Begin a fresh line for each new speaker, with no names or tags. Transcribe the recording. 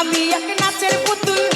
আমি এক নাচের পুতুল।